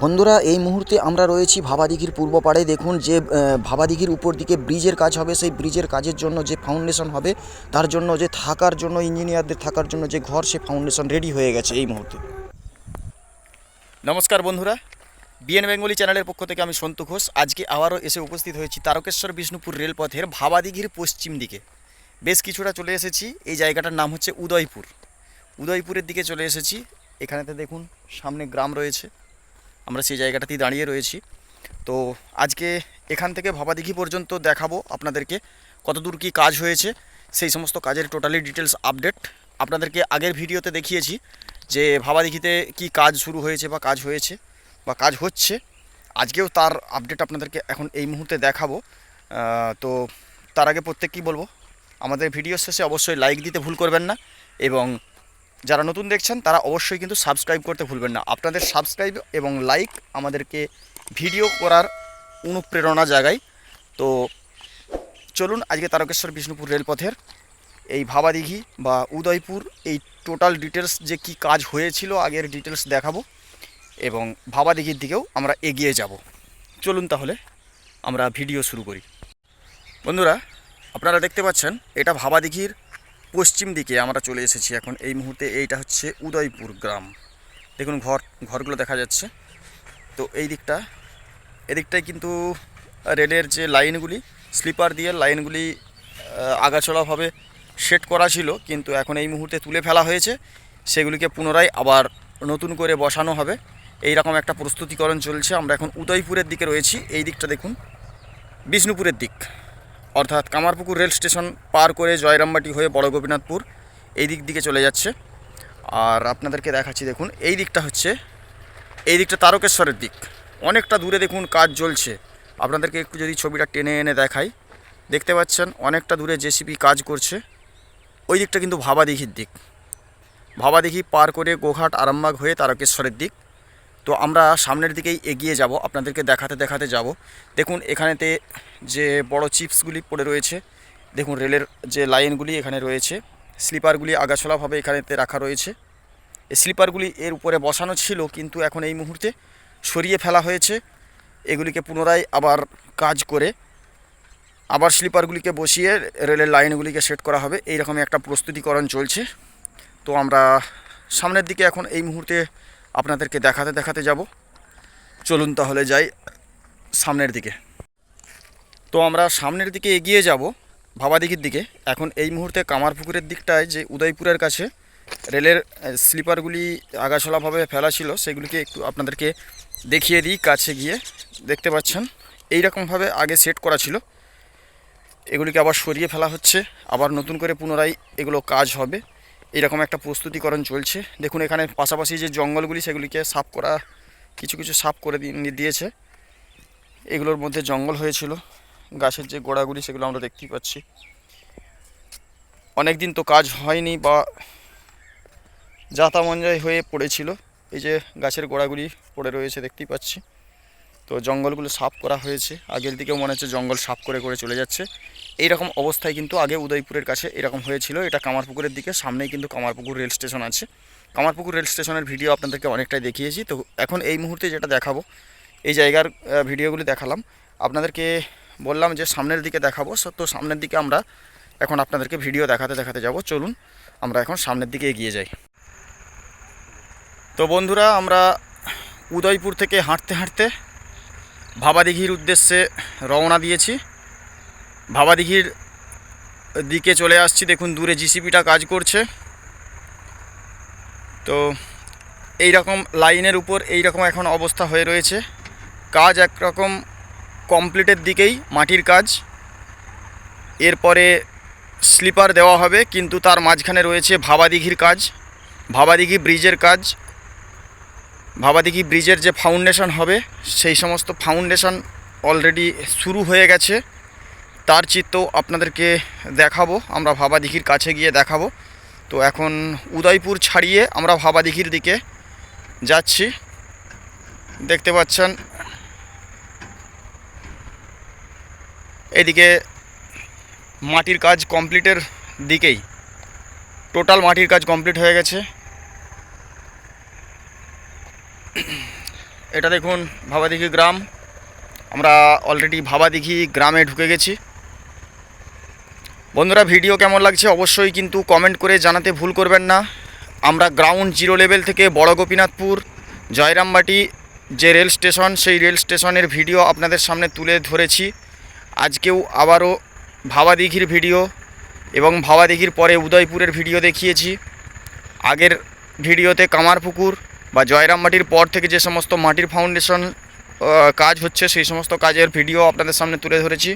বন্ধুরা, এই মুহূর্তে আমরা রয়েছি ভাবাদিঘির পূর্ব পাড়ে। দেখুন যে ভাবাদিঘির উপর দিকে ব্রিজের কাজ হবে, সেই ব্রিজের কাজের জন্য যে ফাউন্ডেশন হবে, তার জন্য যে থাকার জন্য ইঞ্জিনিয়ারদের থাকার জন্য যে ঘর, সে ফাউন্ডেশন রেডি হয়ে গেছে এই মুহূর্তে। নমস্কার বন্ধুরা বিএন বেঙ্গলি চ্যানেলের পক্ষ থেকে আমি সন্তু ঘোষ। আজকে আবারও এসে উপস্থিত হয়েছি তারকেশ্বর বিষ্ণুপুর রেলপথের ভাবাদিঘির পশ্চিম দিকে। বেশ কিছুটা চলে এসেছি, এই জায়গাটার নাম হচ্ছে উদয়পুর। উদয়পুরের দিকে চলে এসেছি, এখানেতে দেখুন সামনে গ্রাম রয়েছে। আমরা সেই জায়গাটাতেই দাঁড়িয়ে রয়েছি। তো আজকে এখান থেকে ভাবাদিঘি পর্যন্ত দেখাবো আপনাদেরকে কতদূর কি কাজ হয়েছে, সেই সমস্ত কাজের টোটালি ডিটেলস আপডেট আপনাদেরকে আগের ভিডিওতে দেখিয়েছি যে ভাবাদিঘিতে কি কাজ শুরু হয়েছে বা কাজ হয়েছে বা কাজ হচ্ছে। আজকেও তার আপডেট আপনাদেরকে এখন এই মুহূর্তে দেখাবো। তো তার আগে প্রত্যেক কী বলব, আমাদের ভিডিও শেষে অবশ্যই লাইক দিতে ভুল করবেন না এবং যারা নতুন দেখছেন, তারা অবশ্যই কিন্তু সাবস্ক্রাইব করতে ভুলবেন না। আপনাদের সাবস্ক্রাইব এবং লাইক আমাদেরকে ভিডিও করার অনুপ্রেরণা জাগায়। তো চলুন, আজকে তারকেশ্বর বিষ্ণুপুর রেলপথের এই ভাবাদিঘি বা উদয়পুর, এই টোটাল ডিটেলস যে কি কাজ হয়েছিল, আগের ডিটেলস দেখাবো এবং ভাবাদিঘির দিকেও আমরা এগিয়ে যাব। চলুন তাহলে, আমরা ভিডিও শুরু করি। বন্ধুরা, আপনারা দেখতে পাচ্ছেন, এটা ভাবাদিঘির পশ্চিম দিকে আমরা চলে এসেছি এখন। এই মুহূর্তে এইটা হচ্ছে উদয়পুর গ্রাম। দেখুন, ঘর, ঘরগুলো দেখা যাচ্ছে। তো এই দিকটা এদিকটায় কিন্তু রেলের যে লাইনগুলি, স্লিপার দিয়ে লাইনগুলি আগাছড়াভাবে সেট করা ছিল, কিন্তু এখন এই মুহূর্তে তুলে ফেলা হয়েছে। সেগুলিকে পুনরায় আবার নতুন করে বসানো হবে। এই রকম একটা প্রস্তুতিকরণ চলছে। আমরা এখন উদয়পুরের দিকে রয়েছি। এই দিকটা দেখুন, বিষ্ণুপুরের দিক। অর্থাৎ কামারপুকুর রেল স্টেশন পার করে জয়রামবাটি হয়ে বড় গোপীনাথপুর এই দিক দিকে চলে যাচ্ছে। আর আপনাদেরকে দেখাচ্ছি, দেখুন, এই দিকটা হচ্ছে, এই দিকটা তারকেশ্বরের দিক। অনেকটা দূরে দেখুন কাজ চলছে। আপনাদেরকে একটু যদি ছবিটা টেনে এনে দেখাই, দেখতে পাচ্ছেন অনেকটা দূরে জেসিপি কাজ করছে। ওই দিকটা কিন্তু ভাবাদিঘির দিক। ভাবাদিঘি পার করে গোঘাট আরামবাগ হয়ে তারকেশ্বরের দিক। তো আমরা সামনের দিকেই এগিয়ে যাব, আপনাদেরকে দেখাতে দেখাতে যাব। দেখুন, এখানেতে যে বড় চিপসগুলি পড়ে রয়েছে, দেখুন, রেলের যে লাইনগুলি এখানে রয়েছে, স্লিপারগুলি আগাছলাভাবে এখানেতে রাখা রয়েছে। এই স্লিপারগুলি এর উপরে বসানো ছিল, কিন্তু এখন এই মুহূর্তে সরিয়ে ফেলা হয়েছে। এগুলিকে পুনরায় আবার কাজ করে আবার স্লিপারগুলিকে বসিয়ে রেলের লাইনগুলিকে সেট করা হবে। এই রকমই একটা প্রস্তুতিকরণ চলছে। তো আমরা সামনের দিকে এখন এই মুহূর্তে আপনাদেরকে দেখাতে দেখাতে যাব। চলুন তাহলে যাই সামনের দিকে। তো আমরা সামনের দিকে এগিয়ে যাব ভাবাদিঘির দিকে। এখন এই মুহূর্তে কামারপুকুরের দিকটায় যে উদয়পুরের কাছে রেলের স্লিপারগুলি আগাছলাভাবে ফেলা ছিল, সেগুলিকে একটু আপনাদেরকে দেখিয়ে দিই কাছে গিয়ে। দেখতে পাচ্ছেন এই রকমভাবে আগে সেট করা ছিল। এগুলিকে আবার সরিয়ে ফেলা হচ্ছে। আবার নতুন করে পুনরায় এগুলো কাজ হবে। এরকম একটা প্রস্তুতিকরণ চলছে। দেখুন, এখানে পাশাপাশি যে জঙ্গলগুলি, সেগুলিকে সাফ করা, কিছু কিছু সাফ করে দিয়ে- দিয়েছে। এগুলোর মধ্যে জঙ্গল হয়েছিল। গাছের যে গোড়াগুলি, সেগুলো আমরা দেখতেই পাচ্ছি। অনেক দিন তো কাজ হয়নি বা যাতামঞ্জায় হয়ে পড়েছিল। এই যে গাছের গোড়াগুলি পড়ে রয়েছে, দেখতেই পাচ্ছি। তো জঙ্গলগুলো সাফ করা হয়েছে। আগের দিকেও মনে হচ্ছে জঙ্গল সাফ করে করে চলে যাচ্ছে। এই রকম অবস্থায় কিন্তু আগে উদয়পুরের কাছে এরকম হয়েছিল। এটা কামারপুকুরের দিকে, সামনেই কিন্তু কামারপুকুর রেল স্টেশন আছে। কামারপুকুর রেল স্টেশনের ভিডিও আপনাদেরকে অনেকটাই দেখিয়েছি। তো এখন এই মুহূর্তে যেটা দেখাবো, এই জায়গার ভিডিওগুলি দেখালাম। আপনাদেরকে বললাম যে সামনের দিকে দেখাবো। তো সামনের দিকে আমরা এখন আপনাদেরকে ভিডিও দেখাতে দেখাতে যাব। চলুন, আমরা এখন সামনের দিকে এগিয়ে যাই। তো বন্ধুরা, আমরা উদয়পুর থেকে হাঁটতে হাঁটতে ভাবাদিঘির উদ্দেশ্যে রওনা দিয়েছি। ভাবাদিঘির দিকে চলে আসছি। দেখুন, দূরে জিসিপিটা কাজ করছে। তো এই রকম লাইনের উপর এই রকম এখন অবস্থা হয়ে রয়েছে। কাজ একরকম কমপ্লিটের দিকেই, মাটির কাজ। এরপরে স্লিপার দেওয়া হবে, কিন্তু তার মাঝখানে রয়েছে ভাবাদিঘির কাজ, ভাবাদিঘি ব্রিজের কাজ। ভাবাদিঘি ব্রিজের যে ফাউন্ডেশন হবে, সেই সমস্ত ফাউন্ডেশন অলরেডি শুরু হয়ে গেছে। তার চিত্র আপনাদেরকে দেখাবো, আমরা ভাবাদিঘির কাছে গিয়ে দেখাবো। তো এখন উদয়পুর ছাড়িয়ে আমরা ভাবাদিঘির দিকে যাচ্ছি। দেখতে পাচ্ছেন, এদিকে মাটির কাজ কমপ্লিটের দিকেই। টোটাল মাটির কাজ কমপ্লিট হয়ে গেছে। এটা দেখুন, ভাবাদিঘি গ্রাম। আমরা অলরেডি ভাবাদিঘি গ্রামে ঢুকে গেছি। বন্ধুরা, ভিডিও কেমন লাগছে অবশ্যই কিন্তু কমেন্ট করে জানাতে ভুল করবেন না। আমরা গ্রাউন্ড জিরো লেভেল থেকে বড় গোপীনাথপুর, জয়রামবাটি যে রেল স্টেশন সেই রেল স্টেশনের ভিডিও আপনাদের সামনে তুলে ধরেছি। আজকেও আবারও ভাবাদিঘির ভিডিও এবং ভাবাদিঘির পরে উদয়পুরের ভিডিও দেখিয়েছি। আগের ভিডিওতে কামারপুকুর বা জয়রামবাটির পর থেকে যে সমস্ত মাটির ফাউন্ডেশন কাজ হচ্ছে, সেই সমস্ত কাজের ভিডিও আপনাদের সামনে তুলে ধরেছি।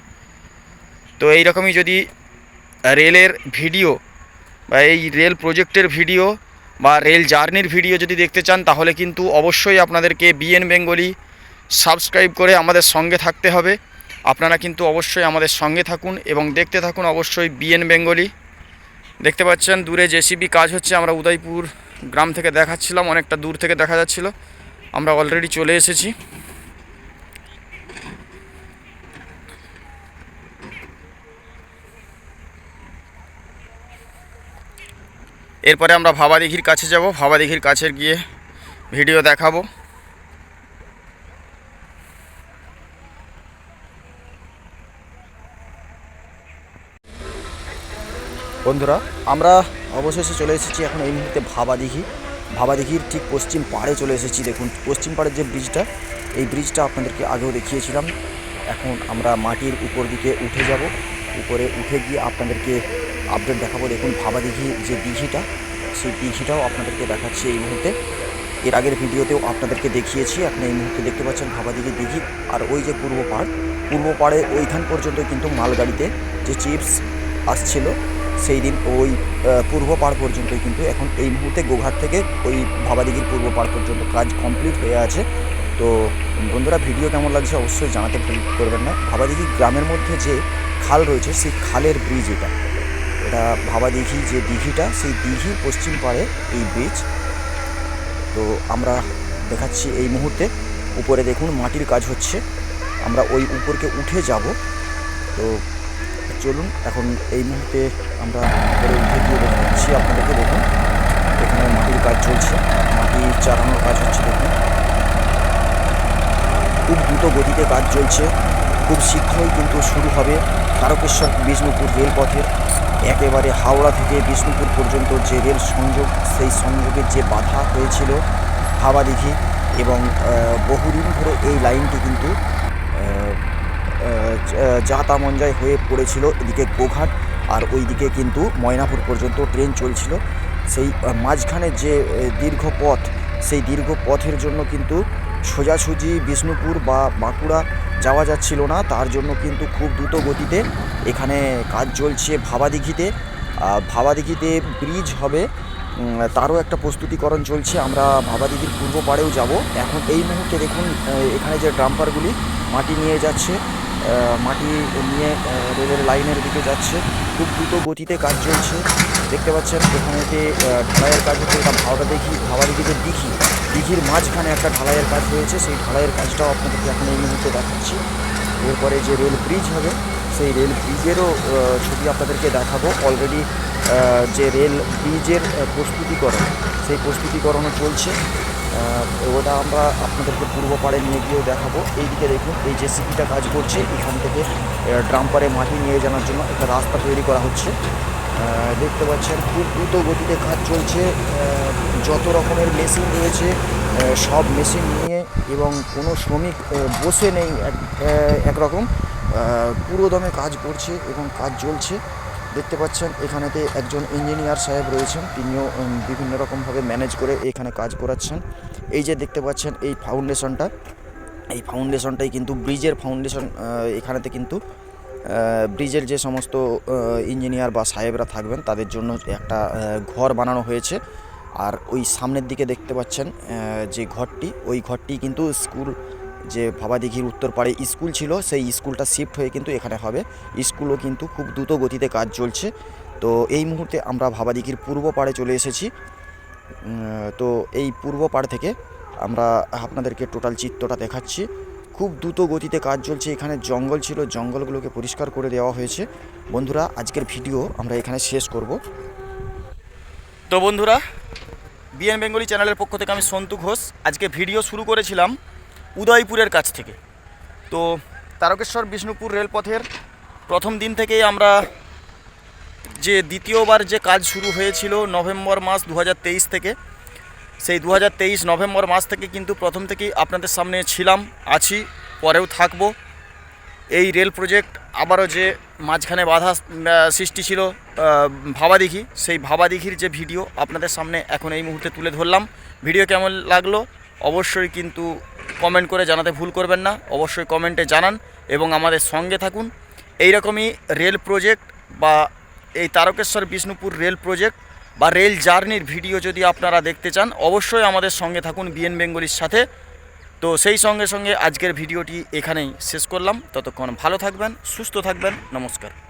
তো এই রকমই যদি রেলের ভিডিও বা এই রেল প্রজেক্টের ভিডিও বা রেল জার্নির ভিডিও যদি দেখতে চান, তাহলে কিন্তু অবশ্যই আপনাদেরকে বিএন বেঙ্গলি সাবস্ক্রাইব করে আমাদের সঙ্গে থাকতে হবে। আপনারা কিন্তু অবশ্যই আমাদের সঙ্গে থাকুন এবং দেখতে থাকুন অবশ্যই বিএন বেঙ্গলি দেখতে পাচ্ছেন, দূরে জেসিবি কাজ হচ্ছে, আমরা উদয়পুর গ্রাম থেকে দেখাচ্ছিলাম, অনেকটা দূর থেকে দেখা যাচ্ছিল। আমরা অলরেডি চলে এসেছি। এরপরে আমরা ভাবাদিঘির কাছে যাব ভাবাদিঘির কাছে গিয়ে ভিডিও দেখাবো। বন্ধুরা, আমরা অবশেষে চলে এসেছি এখন এই মুহূর্তে ভাবাদিঘি ভাবাদিঘির ঠিক পশ্চিম পাড়ে চলে এসেছি, দেখুন। পশ্চিম পাড়ের যে ব্রিজটা এই ব্রিজটা আপনাদেরকে আগেও দেখিয়েছিলাম। এখন আমরা মাটির উপর দিকে উঠে যাব। উপরে উঠে গিয়ে আপনাদেরকে আপডেট দেখাবো। দেখুন ভাবাদিঘি যে দিঘিটা সেই দিঘিটাও আপনাদেরকে দেখাচ্ছি এই মুহূর্তে। এর আগের ভিডিওতেও আপনাদেরকে দেখিয়েছি, আপনি এই মুহূর্তে দেখতে পাচ্ছেন ভাবাদিঘি দিঘি আর ওই যে পূর্ব পাড়, পূর্ব পাড়ে ওইখান পর্যন্ত কিন্তু মালগাড়িতে যে চিপস আসছিল, সেই দিন ওই পূর্ব পাড় পর্যন্তই কিন্তু এখন এই মুহূর্তে গোঘাট থেকে ওই ভাবাদিঘির পূর্ব পাড় পর্যন্ত কাজ কমপ্লিট হয়ে আছে। তো বন্ধুরা, ভিডিও কেমন লাগছে অবশ্যই জানাতে ভুল করবেন না। ভাবাদিঘি গ্রামের মধ্যে যে খাল রয়েছে, সেই খালের ব্রিজ এটা। এটা ভাবাদিঘি যে দিঘিটা, সেই দিঘির পশ্চিম পাড়ে এই ব্রিজ তো আমরা দেখাচ্ছি এই মুহূর্তে। উপরে দেখুন মাটির কাজ হচ্ছে। আমরা ওই উপরকে উঠে যাব। তো চলুন, এখন এই মুহূর্তে আমরা উপরে উঠে গিয়ে দেখাচ্ছি আপনাদেরকে, দেখুন। এখানে মাটির কাজ চলছে। মাটি চালানোর কাজ হচ্ছে, দেখুন। খুব দ্রুত গতিতে কাজ চলছে। খুব শীঘ্রই কিন্তু শুরু হবে তারকেশ্বর বিষ্ণুপুর রেলপথের। একেবারে হাওড়া থেকে বিষ্ণুপুর পর্যন্ত যে রেল সংযোগ সেই সংযোগের যে বাধা হয়েছিল হাওয়াদিঘি এবং বহুদিন ধরে এই লাইনটি কিন্তু আহ, আহ, যা- যা মঞ্জায় হয়ে পড়েছিল এদিকে গোঘাট আর ওইদিকে কিন্তু ময়নাপুর পর্যন্ত ট্রেন চলছিল। সেই মাঝখানে যে দীর্ঘ পথ সেই দীর্ঘ পথের জন্য কিন্তু সোজাসুজি বিষ্ণুপুর বা বাঁকুড়া যাওয়া যাচ্ছিল না, তার জন্য কিন্তু খুব দ্রুত গতিতে এখানে কাজ চলছে ভাবাদিঘিতে। ভাবাদিঘিতে ব্রিজ হবে। তারও একটা প্রস্তুতিকরণ চলছে, আমরা ভাবাদিঘির পূর্ব পাড়েও যাব। এখন এই মুহূর্তে দেখুন এখানে যে ড্রাম্পারগুলি মাটি নিয়ে যাচ্ছে মাটি নিয়ে রেলের লাইনের দিকে যাচ্ছে, খুব দ্রুত গতিতে কাজ চলছে। দেখতে পাচ্ছেন এখানেতে ঢালাইয়ের কাজ হচ্ছে এটা ভাওটা দেখি ভাবাদিঘিতে দিঘি। দিঘির মাঝখানে একটা ঢালাইয়ের কাজ হয়েছে, সেই ঢালাইয়ের কাজটাও আপনাদেরকে এখন এই মুহূর্তে দেখাচ্ছি। এরপরে যে রেল ব্রিজ হবে, সেই রেল ব্রিজেরও ছবি আপনাদেরকে দেখাবো। অলরেডি যে রেল ব্রিজের প্রস্তুতিকরণ, সেই প্রস্তুতিকরণও চলছে। ওটা আমরা আপনাদেরকে পূর্ব পাড়ে নিয়ে গিয়েও দেখাবো। এইদিকে দেখুন, এই যে সিপিটা কাজ করছে, এখান থেকে ড্রাম্পারে মাটি নিয়ে জানার জন্য একটা রাস্তা তৈরি করা হচ্ছে। দেখতে পাচ্ছেন, খুব দ্রুত গতিতে কাজ চলছে। যত রকমের মেশিন রয়েছে সব মেশিন নিয়ে এবং কোনো শ্রমিক বসে নেই এক- একরকম আহ, পুরো দমে কাজ করছে এবং কাজ চলছে। দেখতে পাচ্ছেন এখানেতে একজন ইঞ্জিনিয়ার সাহেব রয়েছেন তিনিও বিভিন্ন রকমভাবে ম্যানেজ করে এখানে কাজ করাচ্ছেন। এই যে দেখতে পাচ্ছেন এই ফাউন্ডেশনটা এই ফাউন্ডেশনটাই কিন্তু ব্রিজের ফাউন্ডেশন এখানেতে কিন্তু ব্রিজের যে সমস্ত ইঞ্জিনিয়ার বা সাহেবরা থাকবেন তাদের জন্য একটা ঘর বানানো হয়েছে। আর ওই সামনের দিকে দেখতে পাচ্ছেন যে ঘরটি, ওই ঘরটি কিন্তু স্কুল, যে ভাবাদিঘির উত্তর পাড়ে স্কুল ছিল, সেই স্কুলটা শিফট হয়ে কিন্তু এখানে হবে। স্কুলও কিন্তু খুব দ্রুত গতিতে কাজ চলছে। তো এই মুহূর্তে আমরা ভাবাদিঘির পূর্ব পাড়ে চলে এসেছি। তো এই পূর্ব পাড় থেকে আমরা আপনাদেরকে টোটাল চিত্রটা দেখাচ্ছি। খুব দ্রুত গতিতে কাজ চলছে। এখানে জঙ্গল ছিল, জঙ্গলগুলোকে পরিষ্কার করে দেওয়া হয়েছে। বন্ধুরা, আজকের ভিডিও আমরা এখানে শেষ করব। তো বন্ধুরা বিএন বেঙ্গলি চ্যানেলের পক্ষ থেকে আমি সন্তু ঘোষ। আজকে ভিডিও শুরু করেছিলাম উদয়পুরের কাছ থেকে। তো তারকেশ্বর বিষ্ণুপুর রেলপথের প্রথম দিন থেকেই আমরা যে দ্বিতীয়বার যে কাজ শুরু হয়েছিল নভেম্বর মাস দু হাজার তেইশ থেকে, সেই দু হাজার তেইশ নভেম্বর মাস থেকে কিন্তু প্রথম থেকেই আপনাদের সামনে ছিলাম, আছি, পরেও থাকব। এই রেল প্রজেক্ট আবারও যে মাঝখানে বাধা সৃষ্টি ছিল ভাবাদিঘি। সেই ভাবাদিঘির যে ভিডিও আপনাদের সামনে এখন এই মুহূর্তে তুলে ধরলাম। ভিডিও কেমন লাগল অবশ্যই কিন্তু কমেন্ট করে জানাতে ভুল করবেন না। অবশ্যই কমেন্টে জানান এবং আমাদের সঙ্গে থাকুন। এই রকমই রেল প্রজেক্ট বা এই তারকেশ্বর বিষ্ণুপুর রেল প্রজেক্ট বা রেল জার্নির ভিডিও যদি আপনারা দেখতে চান, অবশ্যই আমাদের সঙ্গে থাকুন বিএন বেঙ্গলির সাথে। তো সেই সঙ্গে সঙ্গে আজকের ভিডিওটি এখানেই শেষ করলাম। ততক্ষণ ভালো থাকবেন, সুস্থ থাকবেন। নমস্কার।